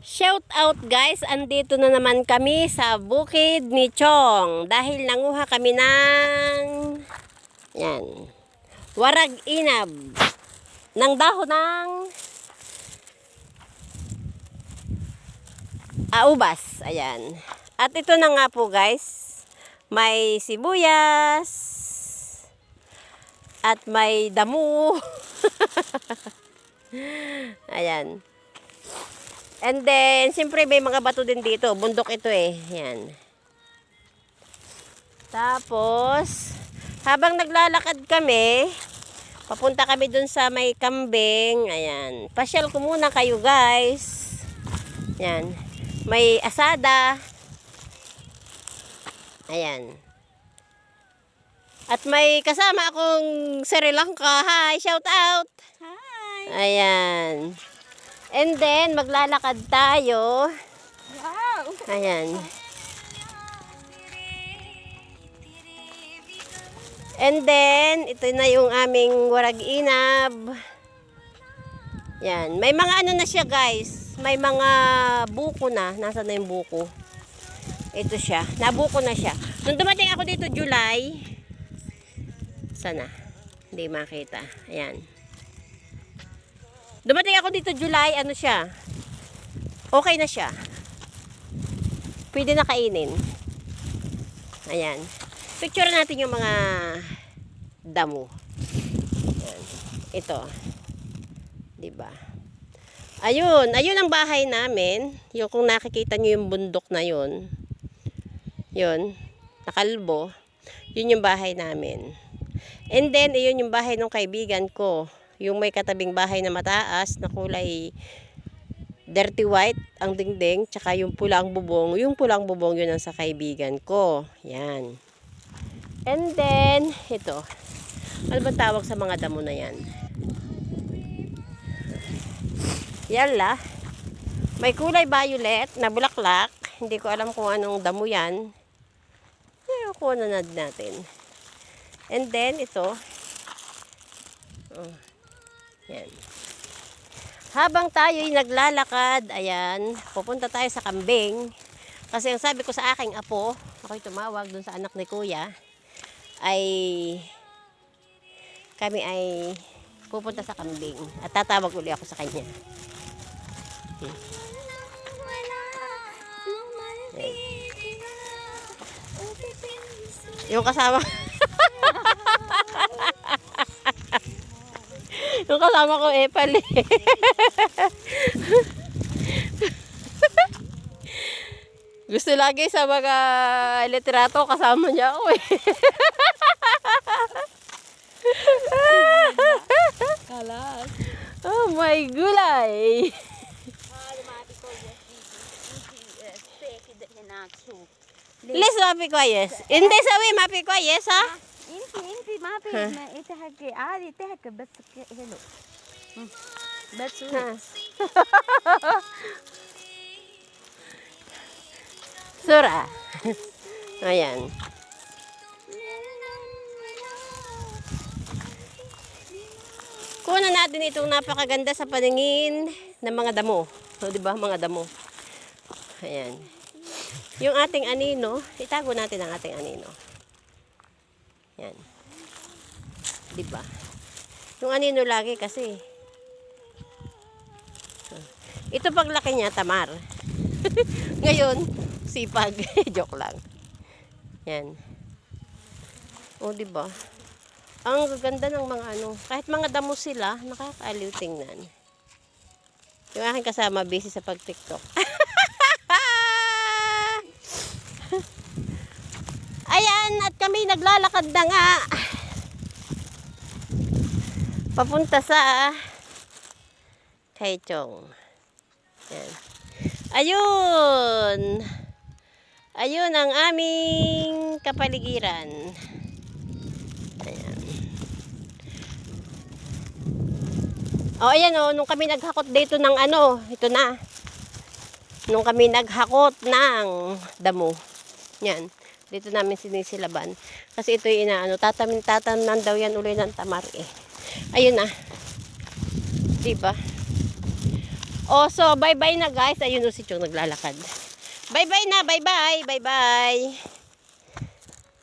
Shout out guys, andito na naman kami sa bukid ni Chong dahil nanguha kami ng yan, warag inab ng dahon ng aubas. Ayan. At ito na nga po guys, may sibuyas at may damu. Ayan. And then, siyempre may mga bato din dito. Bundok ito eh. Yan. Tapos, habang naglalakad kami, papunta kami dun sa may kambing. Ayan. Pasyal ko muna kayo guys. Yan. May asada. Ayan. At may kasama akong Sri Lanka. Hi, shout out. Hi! Ayan. And then, maglalakad tayo. Wow! Ayan. And then, ito na yung aming warag inab. Yan. May mga ano na siya guys. May mga buko na. Nasaan na yung buko? Ito siya. Nabuko na siya. Nung dumating ako dito July. Sana. Hindi makita. Ayan. Dumating ako dito July. Ano siya? Okay na siya. Pwede na kainin. Ayan. Picture natin yung mga damo. Ayan. Ito. 'Di ba? Ayun, ayun ang bahay namin. Yung kung nakikita niyo yung bundok na 'yon. 'Yon, nakalbo. 'Yun yung bahay namin. And then, ayun yung bahay ng kaibigan ko. Yung may katabing bahay na mataas na kulay dirty white ang dingding, tsaka yung pula ang bubong. Yung pula ang bubong yun ang sa kaibigan ko. Yan. And then, ito. Ano ba tawag sa mga damo na yan? Yala. May kulay violet na bulaklak. Hindi ko alam kung anong damo yan. Pero kuha na natin. And then, ito. Oh. Yan. Habang tayo'y naglalakad, ayan, pupunta tayo sa kambing. Kasi ang sabi ko sa aking apo, ako'y tumawag dun sa anak ni kuya, ay kami ay pupunta sa kambing. At tatawag uli ako sa kanya. Yung kasama... yung kasama ko eh pali. Gusto lagi sa mga literato kasama niya ako eh. Kalas. oh my gulay. Les mapi ko yes. Hindi sabi mapi ko yes ha. Hake, aadi ite hake, bets ke hello. Bets Ha. Sura. Ayan. Kunan natin itong napakaganda sa paningin ng mga damo. O, di ba? Mga damo. Ayan. Yung ating anino, itago natin ang ating anino. Yan. Di ba? Yung anino lagi kasi. Ito paglaki niya, tamar. Ngayon, sipag. Joke lang. Yan. O, di ba? Ang gaganda ng mga ano, kahit mga damo sila, nakakaaliw tingnan. Yung aking kasama, busy sa pag-tiktok. Ayan, at kami naglalakad na nga. Papunta sa kay Chong. Yan. Ayun. Ayun ang aming kapaligiran. Ayan. O, ayan o, nung kami naghakot dito ng ano, ito na. Nung kami naghakot ng damo. Yan. Dito namin sinisilaban. Kasi ito yung inaano, tatamin tatanan daw yan uli ng tamar eh. Ayun na. Diba? Oh, so bye-bye na guys. Ayun o si Chong naglalakad. Bye-bye na, bye-bye, bye-bye.